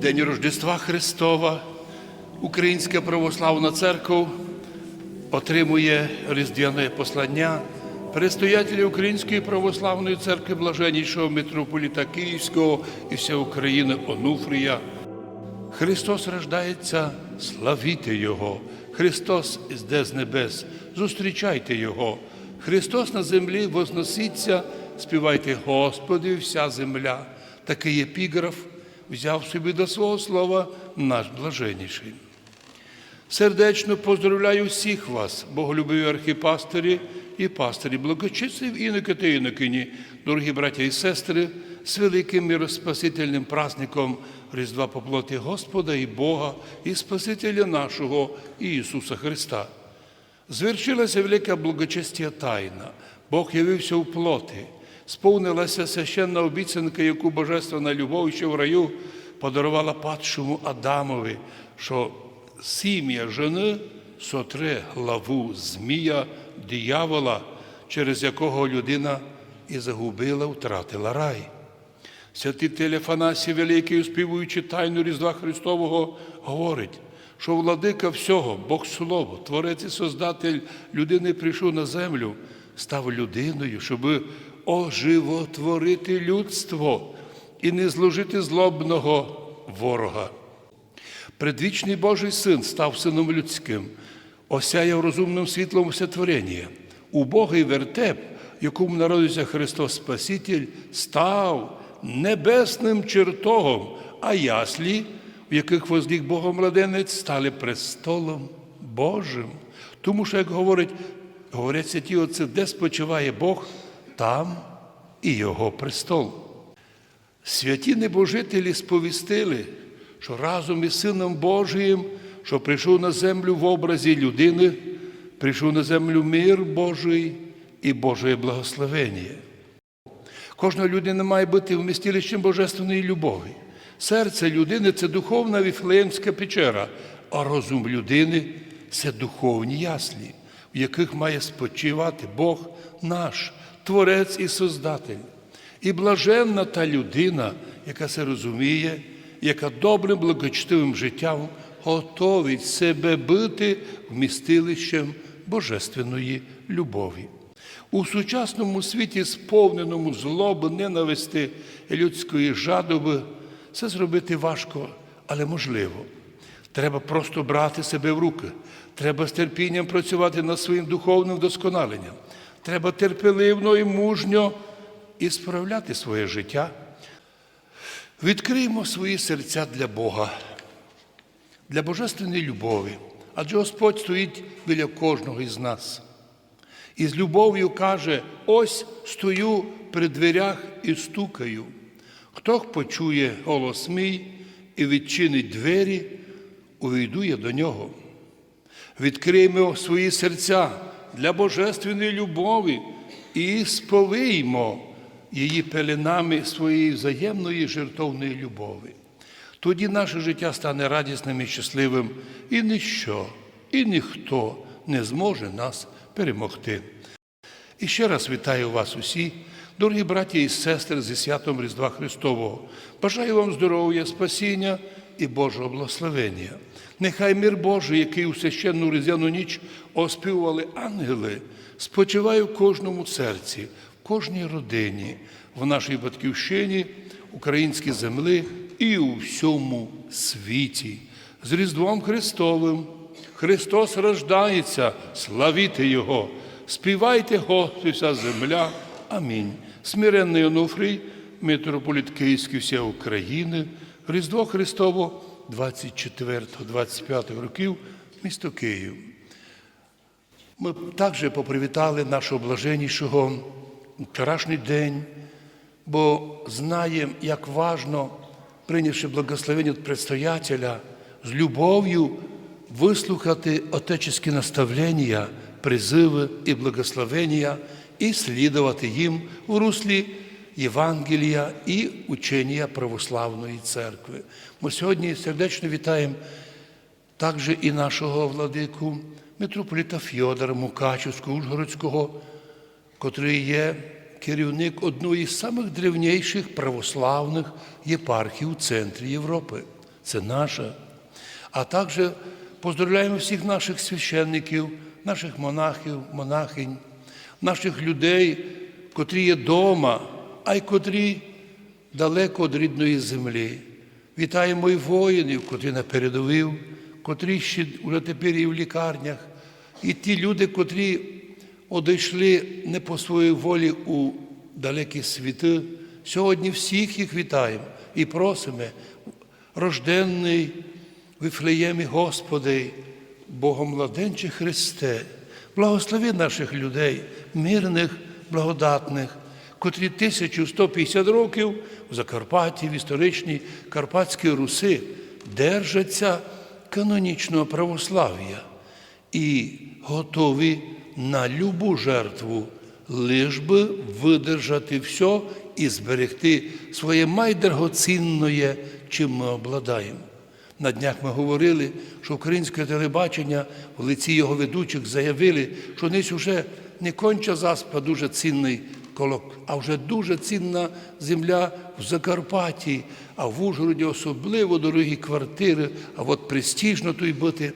День Рождества Христова Українська православна церква отримує різдвяне послання предстоятеля Української православної церкви блаженнішого митрополіта Київського і вся України Онуфрія. Христос рождається, славіте Його. Христос ізде з небес, зустрічайте Його. Христос на землі возноситься, співайте Господи, вся земля. Такий епіграф взяв собі до свого слова наш блаженніший. Сердечно поздравляю всіх вас, боголюбиві архіпастирі і пастирі, благочинців іноки та інокині, дорогі браття і сестри, з великим мироспасительним праздником Різдва по плоті Господа і Бога і Спасителя нашого Ісуса Христа. Звершилася велика благочестя тайна. Бог явився у плоти, сповнилася священна обіцянка, яку Божественна любов ще в раю подарувала падшому Адамові, що сім'я жени сотре главу змія, диявола, через якого людина і загубила, втратила рай. Святитель Афанасій Великий, успівуючи тайну Різдва Христового, говорить, що владика всього, Бог Слово, Творець і Создатель людини прийшов на землю, став людиною, щоб оживотворити людство і не зложити злобного ворога. Предвічний Божий син став сином людським, осяяв розумним світлом всетворення. Убогий вертеп, якому народився Христос Спаситель, став небесним чертогом, а яслі, в яких возліг Бога младенець, стали престолом Божим. Тому що, як говорить, говорять святі отці, де спочиває Бог, там і його престол. Святі небожителі сповістили, що разом із Сином Божиїм, що прийшов на землю в образі людини, прийшов на землю мир Божий і Божої благословення. Кожна людина має бути вмістилищем божественної любові. Серце людини це духовна віфлеємська печера, а розум людини це духовні яслі, в яких має спочивати Бог наш, Творець і Создатель. І блаженна та людина, яка це розуміє, яка добрим благочтивим життям готовить себе бити вмістилищем божественної любові. У сучасному світі, сповненому злоби, ненависти людської жадоби, це зробити важко, але можливо. Треба просто брати себе в руки. Треба з терпінням працювати над своїм духовним вдосконаленням. Треба терпеливно і мужньо і справляти своє життя. Відкриємо свої серця для Бога, для божественної любові, адже Господь стоїть біля кожного із нас. І з любов'ю каже: ось стою при дверях і стукаю. Хто почує голос мій і відчинить двері, увійду я до нього. Відкриємо свої серця для божественної любові і сповиймо її пеленами своєї взаємної жертовної любові. Тоді наше життя стане радісним і щасливим, і ніщо, і ніхто не зможе нас перемогти. І ще раз вітаю вас усі, дорогі браті і сестри зі святом Різдва Христового. Бажаю вам здоров'я, спасіння і Божого благословення. Нехай мир Божий, який у священну різдвяну ніч оспівували ангели, спочиває в кожному серці, в кожній родині, в нашій батьківщині, українській землі і у всьому світі. З Різдвом Христовим Христос рождається, славіте Його, співайте Господи, вся земля. Амінь. Смиренний Онуфрій, митрополіт Київський вся України, Різдво Христово 24-25 років, місто Київ. Ми також попривітали нашого блаженнішого вчорашній день, бо знаємо, як важно, прийнявши благословення предстоятеля, з любов'ю вислухати отечеські наставлення, призиви і благословення і слідувати їм в руслі Євангелія і учення православної церкви. Ми сьогодні сердечно вітаємо також і нашого владику митрополіта Фьодора Мукачівського, Ужгородського, котрий є керівник одної з самих древніших православних єпархій у центрі Європи. це наша. А також поздравляємо всіх наших священників, наших монахів, монахинь, наших людей, котрі є вдома, а й котрі далеко від рідної землі. Вітаємо і воїнів, котрі на передовив, котрі ще тепер і в лікарнях, і ті люди, котрі одійшли не по своїй волі у далекі світи. Сьогодні всіх їх вітаємо і просимо, рожденний Вифлеємі Господи, Богомладенче Христе, благослови наших людей, мирних, благодатних, котрі 1150 років в Закарпатті, в історичній Карпатській Руси держаться канонічного православ'я і готові на любу жертву, лиш би видержати все і зберегти своє майдергоцінне, чим ми обладаємо. На днях ми говорили, що українське телебачення в лиці його ведучих заявили, що несь уже не конча заспа дуже цінний а вже дуже цінна земля в Закарпатті, а в Ужгороді особливо дорогі квартири, а от престижно тут бути.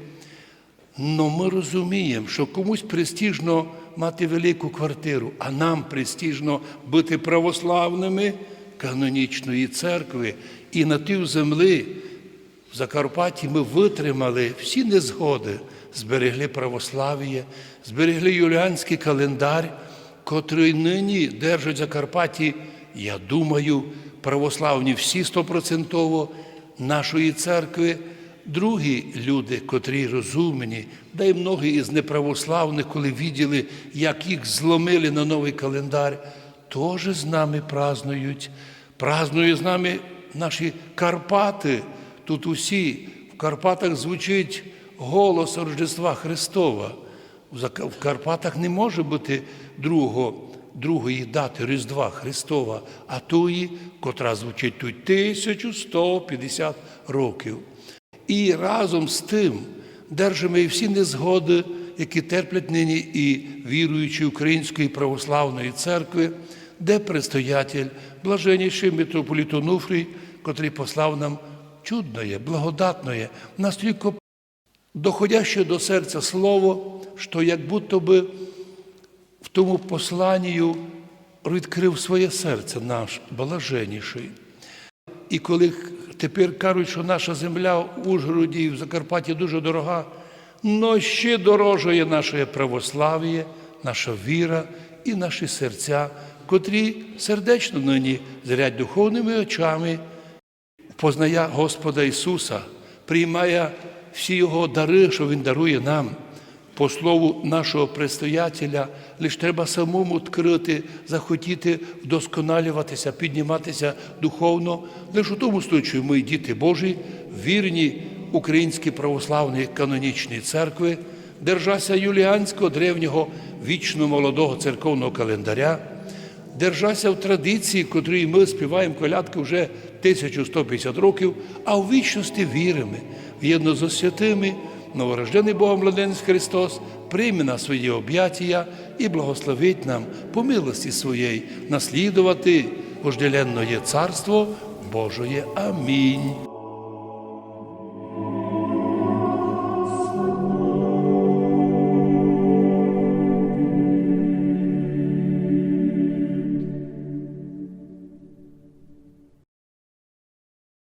Но ми розуміємо, що комусь престижно мати велику квартиру, а нам престижно бути православними канонічної церкви. І на тій землі в Закарпатті ми витримали всі незгоди, зберегли православ'я, зберегли юліанський календар, котрий нині держать в Закарпатті, я думаю, православні всі стопроцентово нашої церкви. Другі люди, котрі розумні, да й многі із неправославних, коли виділи, як їх зломили на новий календар, теж з нами празнують. Празнують з нами наші Карпати. Тут усі в Карпатах звучить голос Рождества Христова. В Карпатах не може бути другого, другої дати Різдва Христова, а тої, котра звучить тут 1150 років. І разом з тим держимо і всі незгоди, які терплять нині і віруючі Української православної церкви, де предстоятель, блаженніший митрополит Онуфрій, котрий послав нам чудное, благодатное, настільки доходяще до серця слово, що як будто би в тому посланню відкрив своє серце наш блаженніший. І коли тепер кажуть, що наша земля в Ужгороді і в Закарпатті дуже дорога, но ще дорожає наше православ'я, наша віра і наші серця, котрі сердечно нині зрять духовними очами, познає Господа Ісуса, приймає всі Його дари, що Він дарує нам. По слову нашого предстоятеля, лише треба самому відкрити, захотіти вдосконалюватися, підніматися духовно. Лише у тому случаю ми, діти Божі, вірні Українській православної канонічної церкви, держася юліанського древнього вічно молодого церковного календаря, держася в традиції, котрій ми співаємо колядки вже 1150 років, а в вічності віримо, в'єдно з святими, новорождений Богом младенець Христос, прийме на свої об'яття і благословить нам по милості своєї наслідувати вожделенне царство Божоє. Амінь.